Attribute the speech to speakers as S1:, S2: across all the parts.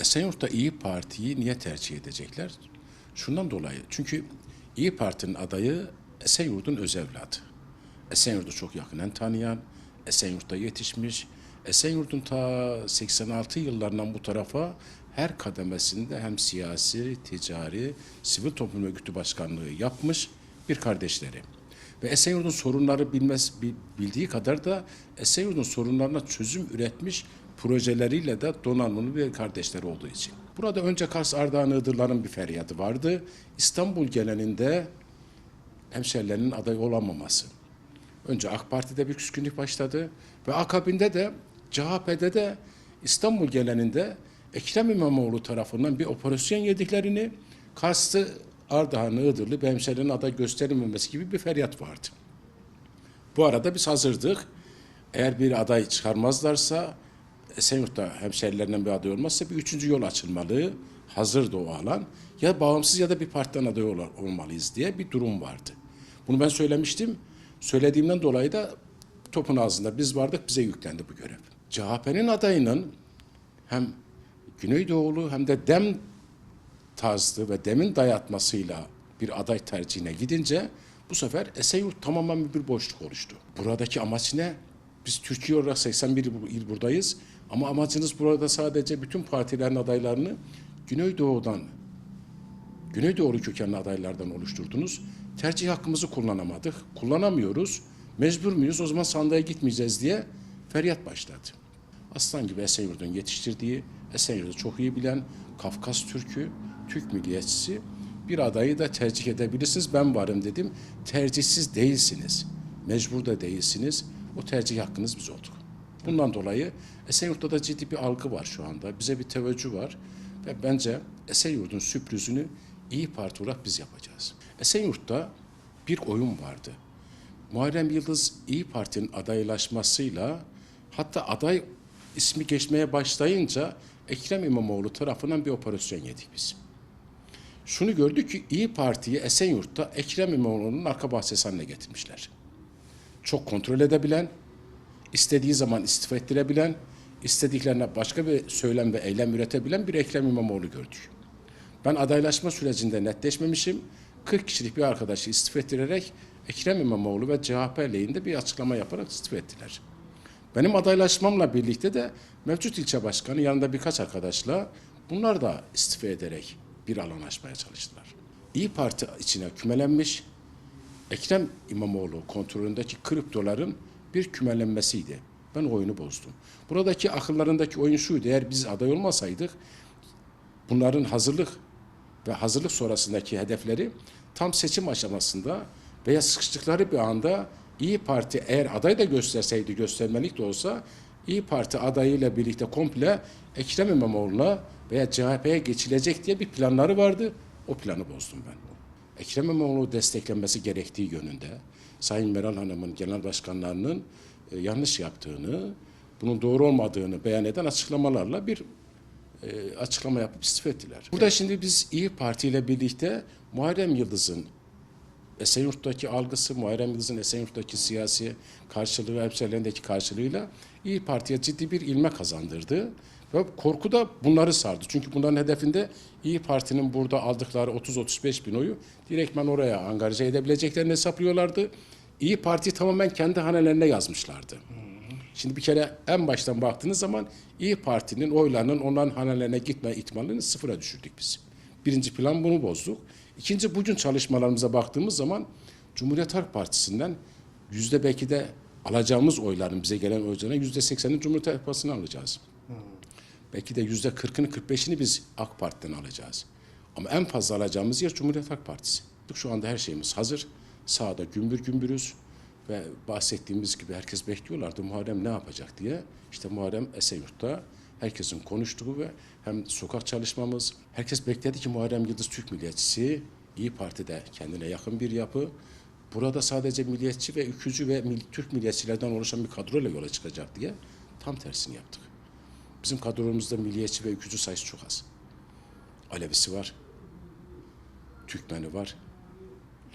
S1: Esenyurt'ta İyi Parti'yi niye tercih edecekler? Şundan dolayı. Çünkü İyi Parti'nin adayı Esenyurt'un öz evladı. Esenyurt'u çok yakından tanıyan, Esenyurt'ta yetişmiş. Esenyurt'un ta 86 yıllarından bu tarafa her kademesinde hem siyasi, ticari, sivil toplum örgütü başkanlığı yapmış bir kardeşleri. Ve Esenyurt'un sorunları bilmez, bi- bildiği kadar da Esenyurt'un sorunlarına çözüm üretmiş projeleriyle de donanımlı bir kardeşleri olduğu için. Burada önce Kars Ardahan Iğdırların bir feryadı vardı. İstanbul geleninde hemşerilerinin aday olamaması. Önce AK Parti'de bir küskünlük başladı ve akabinde de CHP'de de İstanbul geleninde Ekrem İmamoğlu tarafından bir operasyon yediklerini kastı Ardahan, Iğdırlı bir hemşerinin aday gösterilmemesi gibi bir feryat vardı. Bu arada biz hazırdık. Eğer bir aday çıkarmazlarsa Esenyurt'ta hemşerilerinden bir aday olmazsa bir üçüncü yol açılmalı. Hazırdı o alan. Ya bağımsız ya da bir partiden aday ol- olmalıyız diye bir durum vardı. Bunu ben söylemiştim. Söylediğimden dolayı da topun ağzında biz vardık bize yüklendi bu görev. CHP'nin adayının hem Güneydoğulu hem de Dem tarzı ve demin dayatmasıyla bir aday tercihine gidince bu sefer Esenyurt tamamen bir boşluk oluştu. Buradaki amaç ne? Biz Türkiye olarak 81 il buradayız ama amacınız burada sadece bütün partilerin adaylarını Güneydoğu'dan, Güneydoğu kökenli adaylardan oluşturdunuz. Tercih hakkımızı kullanamadık, kullanamıyoruz. Mecbur muyuz o zaman sandığa gitmeyeceğiz diye feryat başladı. Aslan gibi Esenyurt'un yetiştirdiği, Esenyurt'u çok iyi bilen Kafkas Türk'ü, Türk milliyetçisi bir adayı da tercih edebilirsiniz. Ben varım dedim. Tercihsiz değilsiniz. Mecbur da değilsiniz. O tercih hakkınız biz olduk. Bundan dolayı Esenyurt'ta da ciddi bir algı var şu anda. Bize bir teveccüh var. Ve bence Esenyurt'un sürprizini İyi Parti olarak biz yapacağız. Esenyurt'ta bir oyun vardı. Muharrem Yıldız İyi Parti'nin adaylaşmasıyla hatta aday ismi geçmeye başlayınca Ekrem İmamoğlu tarafından bir operasyon yedik biz. Şunu gördük ki İyi Parti'yi Esenyurt'ta Ekrem İmamoğlu'nun arka bahçesi haline getirmişler. Çok kontrol edebilen, istediği zaman istifa ettirebilen, istediklerine başka bir söylem ve eylem üretebilen bir Ekrem İmamoğlu gördük. Ben adaylaşma sürecinde netleşmemişim. 40 kişilik bir arkadaşı istifa ettirerek Ekrem İmamoğlu ve CHP lehinde bir açıklama yaparak istifa ettiler. Benim adaylaşmamla birlikte de mevcut ilçe başkanı yanında birkaç arkadaşla bunlar da istifa ederek bir alan açmaya çalıştılar. İyi Parti içine kümelenmiş Ekrem İmamoğlu kontrolündeki kriptoların bir kümelenmesiydi. Ben oyunu bozdum. Buradaki akıllarındaki oyun şuydu. Eğer biz aday olmasaydık bunların hazırlık ve hazırlık sonrasındaki hedefleri tam seçim aşamasında veya sıkıştıkları bir anda İyi Parti eğer aday da gösterseydi göstermelik de olsa İyi Parti adayıyla birlikte komple Ekrem İmamoğlu'na veya CHP'ye geçilecek diye bir planları vardı. O planı bozdum ben. Ekrem İmamoğlu desteklenmesi gerektiği yönünde Sayın Meral Hanım'ın genel başkanlarının e, yanlış yaptığını, bunun doğru olmadığını beyan eden açıklamalarla bir e, açıklama yapıp istifa ettiler. Burada şimdi biz İyi Parti ile birlikte Muharrem Yıldız'ın Esenyurt'taki algısı, Muharrem Yıldız'ın Esenyurt'taki siyasi karşılığı ve hemşehrilerindeki karşılığıyla İyi Parti'ye ciddi bir ilme kazandırdı. Ve korku da bunları sardı. Çünkü bunların hedefinde İyi Parti'nin burada aldıkları 30-35 bin oyu direktmen oraya angaje edebileceklerini hesaplıyorlardı. İyi Parti tamamen kendi hanelerine yazmışlardı. Şimdi bir kere en baştan baktığınız zaman İyi Parti'nin oylarının onların hanelerine gitme ihtimalini sıfıra düşürdük biz. Birinci plan bunu bozduk. İkinci bugün çalışmalarımıza baktığımız zaman Cumhuriyet Halk Partisi'nden yüzde belki de alacağımız oyların bize gelen oyların yüzde sekseni Cumhuriyet Halk Partisi'ne alacağız. Belki de yüzde kırkını, kırk beşini biz AK Parti'den alacağız. Ama en fazla alacağımız yer Cumhuriyet Halk Partisi. Şu anda her şeyimiz hazır. Sağda gümbür gümbürüz. Ve bahsettiğimiz gibi herkes bekliyorlardı Muharrem ne yapacak diye. İşte Muharrem Esenyurt'ta herkesin konuştuğu ve hem sokak çalışmamız, herkes bekledi ki Muharrem Yıldız Türk milliyetçisi, İyi Parti'de kendine yakın bir yapı. Burada sadece milliyetçi ve ülkücü ve Türk milliyetçilerden oluşan bir kadroyla yola çıkacak diye tam tersini yaptık. Bizim kadromuzda milliyetçi ve ülkücü sayısı çok az. Alevisi var, Türkmeni var,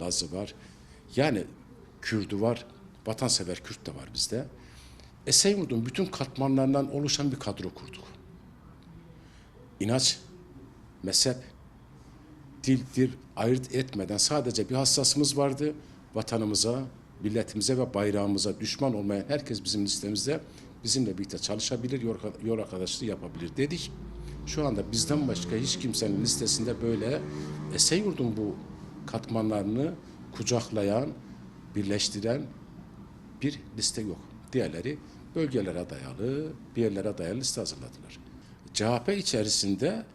S1: Lazı var. Yani Kürdü var, vatansever Kürt de var bizde. Esenyurt'un bütün katmanlarından oluşan bir kadro kurduk. inanç, mezhep, dildir ayırt etmeden sadece bir hassasımız vardı. Vatanımıza, milletimize ve bayrağımıza düşman olmayan herkes bizim listemizde bizimle birlikte çalışabilir, yol, arkadaşlığı yapabilir dedik. Şu anda bizden başka hiç kimsenin listesinde böyle Esenyurt'un bu katmanlarını kucaklayan, birleştiren bir liste yok. Diğerleri bölgelere dayalı, bir yerlere dayalı liste hazırladılar. CHP içerisinde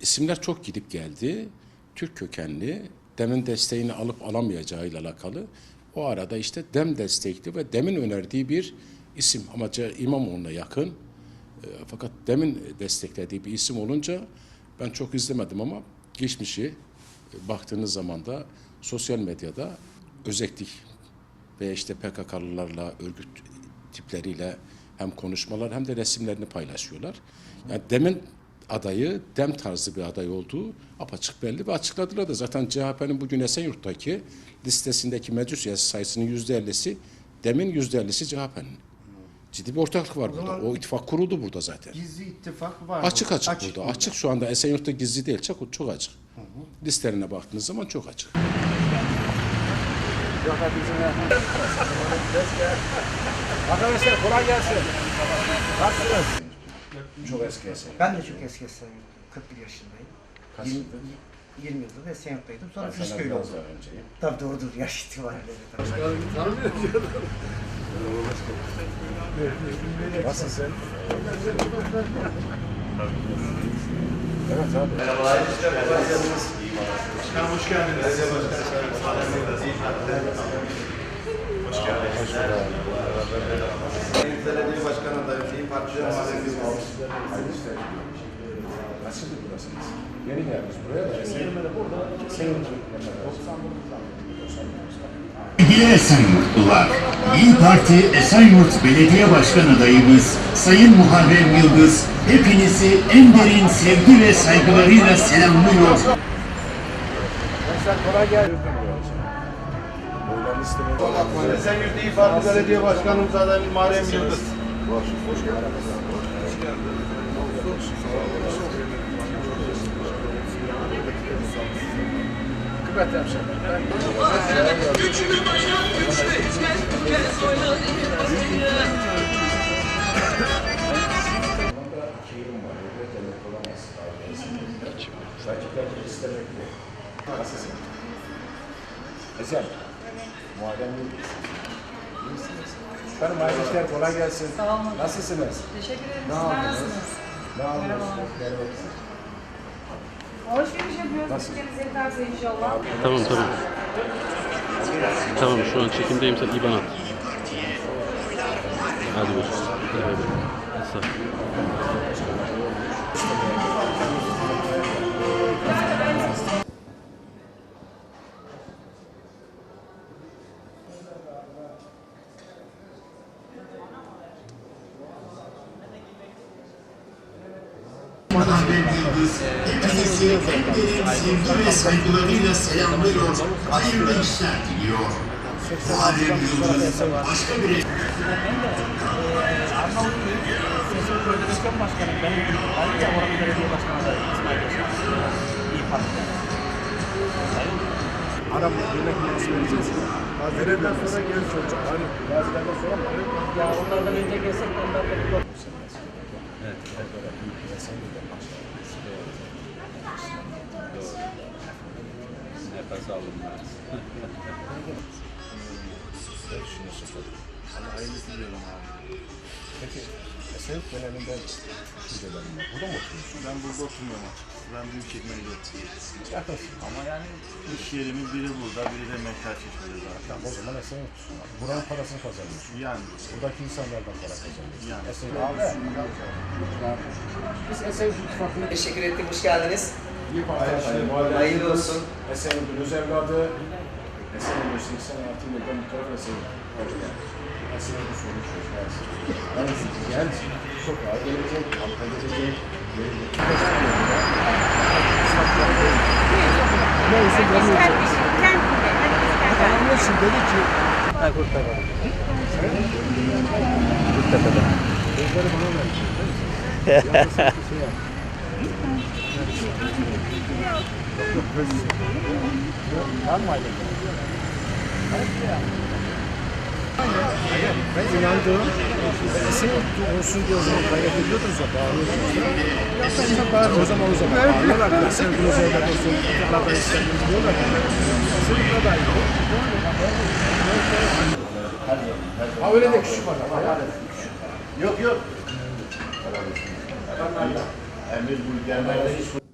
S1: isimler çok gidip geldi. Türk kökenli, demin desteğini alıp alamayacağıyla alakalı. O arada işte dem destekli ve demin önerdiği bir isim ama İmamoğlu'na yakın. E, fakat demin desteklediği bir isim olunca ben çok izlemedim ama geçmişi e, baktığınız zaman da sosyal medyada özellik ve işte PKK'lılarla, örgüt tipleriyle hem konuşmalar hem de resimlerini paylaşıyorlar. Yani demin adayı dem tarzı bir aday olduğu apaçık belli ve açıkladılar da zaten CHP'nin bugün Esenyurt'taki listesindeki meclis üyesi sayısının yüzde ellisi demin yüzde ellisi CHP'nin. Ciddi bir ortaklık var burada.
S2: zaman-
S1: O ittifak kuruldu burada zaten.
S2: Gizli ittifak var.
S1: Açık
S2: mı?
S1: açık, burada.
S2: mı?
S1: Açık şu anda Esenyurt'ta gizli değil. Çok, çok açık. Listelerine baktığınız zaman çok açık.
S3: Arkadaşlar kolay gelsin. Nasılsınız?
S1: Çok eski Esenyurt.
S2: Ben de çok eski sayıyorum. 41 yaşındayım.
S1: Kaç
S2: 20,
S1: yıldır?
S2: 20 yıldır da Esenyurt'taydım. Sonra
S1: biraz
S2: oldum.
S1: önceyim.
S2: Tabii doğrudur yaş itibariyle. de tabii.
S1: Nasılsın? Evet abi.
S4: Sayın Belediye Başkanı adayım. İyi Parti'den var.
S1: Nasıldı burasınız? Yeni geldiniz buraya da. Esenyurt'ta burada. Esenyurt'un 99'dan.
S5: Sevgili Esenyurtlular, İyi Parti Esenyurt Belediye Başkan adayımız Sayın Muharrem Yıldız hepinizi en derin sevgi ve saygılarıyla selamlıyor.
S3: Gençler kolay gelsin.
S4: Esenyurt İyi Parti Belediye Başkanımız adayım Muharrem Yıldız.
S3: Kıymetli hemşehrim.
S6: Güçlü başkan güçlü hizmet yılbaşıyı.
S1: Burada iki yılım var. Burada devlet olamaz. Rakipler istemek bu. Nasılsın? Ezel. Muharrem Yıldız.
S3: Efendim hayırlı işler kolay gelsin.
S7: Sağ olun.
S3: Nasılsınız?
S7: Teşekkür ederim.
S3: Ne
S7: Sizler
S3: yapıyorsunuz?
S7: nasılsınız?
S3: Ne yapıyorsunuz?
S7: Merhaba.
S3: Merhaba.
S7: Alışveriş yapıyoruz. Müşteriniz yeterse inşallah.
S8: Tamam tamam. Tamam şu an çekimdeyim sen IBAN at. Hadi buyur. Hadi bay
S5: derin sevgi ve saygılarıyla selamlıyor. Hayırlı işler diliyor. Muharrem Yıldız başka bir
S9: Belediye Başkanı benim ayrıca oranın belediye başkanı da İsmail Yaşar. İyi Parti'den.
S3: Arap yemek nasıl vereceğiz? Gazilerden sonra genç çocuk. Hani gazilerden sonra mı?
S9: Ya onlardan önce gelsek
S1: Peki Esenyurt genelinde düşüncelerim var. Burada mı oturuyorsun?
S4: Ben burada oturmuyorum açıkçası. Ben Büyükçekmece'de oturuyorum.
S1: Yakınsın.
S4: Ama yani iş yerimiz biri burada, biri de Mektaşeşme'de zaten.
S1: Tamam o zaman Esenyurt'sun. Buranın parasını kazanıyorsun.
S4: Yani
S1: Buradaki insanlardan para kazanıyorsun.
S4: Yani.
S1: Esenyurt abi. Biz Esenyurt İttifakı'nı
S2: Teşekkür ettik. Hoş geldiniz. Hayırlı
S1: Yıldız,
S2: olsun.
S1: Esenyurt'un öz evladı. Esenyurt'un 86 yılında mutlaka Esenyurt. Esenyurt'un sorunu çözmez. Yani genç, çok daha gelecek, halka gelecek.
S3: Onun için dedi ki
S9: Ha kurtaralım.
S3: Gözleri bana ver. Yalnız bir şey yap.
S1: Aile? Ben inandığım ve Esenyurt'u olsun diye o zaman gayret ediyordunuz ya bağlıyordunuz ya. Aslında bari o zaman o zaman bağlıyorlar da Esenyurt'un özellikle olsun. Atıklarda istediğini diyorlar ya. Esenyurt'la da aynı. Ha öyle de küçük var ya.
S3: Yok yok. أمير الجمال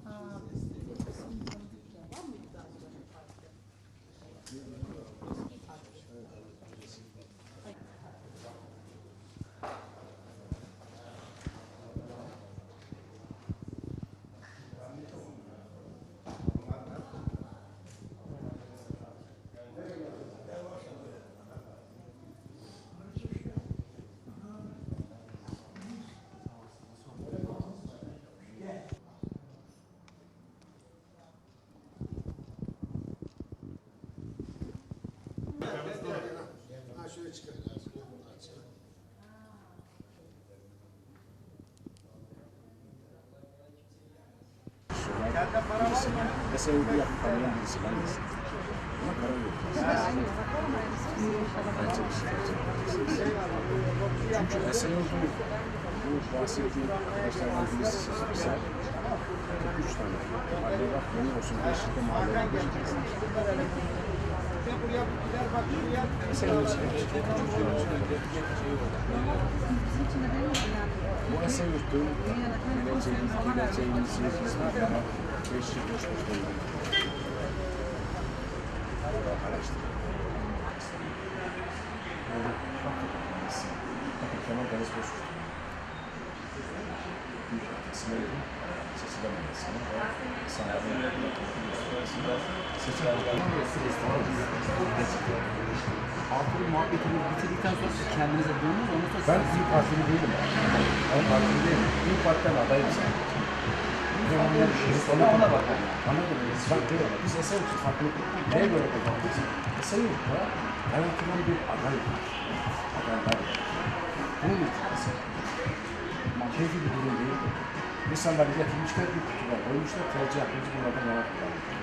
S3: hiç
S1: Esenyurt'u yapıp tanıyan birisi ben de. Ama karar vereceğiz. Bence bir şey Çünkü Esenyurt'un bu bahsettiğim arkadaşlardan birisi seçilirse 43 tane mahalle. Yeni olsun 5 yılda mahalle var. Esenyurt Bu Esenyurt'un geleceğimiz, geleceğimizi hizmetlerine 5 yıl geçmiş değil. Araştırın. Bakın Kemal Deniz Bozkurt. Büyük atasını seçilememesini ve sanatın arasında seçilememesini
S10: Altın muhabbetini bitirdikten sonra siz kendinize dönünüz ondan sonra
S1: Ben İYİ Partili değilim. Ben partili değilim. İYİ Parti'den adayım sen. Ona, ona bak. Anladın mı? Bak değil. Biz Esenyurt'u farklı neye göre kazandık? Esenyurt'ta yaratılan bir aday var. Adaylar var. Bunun itirazı. Keyfi bir durum değil. İnsanları getirmişler bir kutuya koymuşlar. Tercih yapınca bunlardan yana kullanıyor.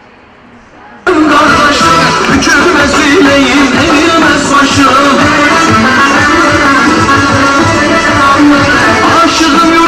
S6: Hükümesiyleyim eğilmez başım Aşığım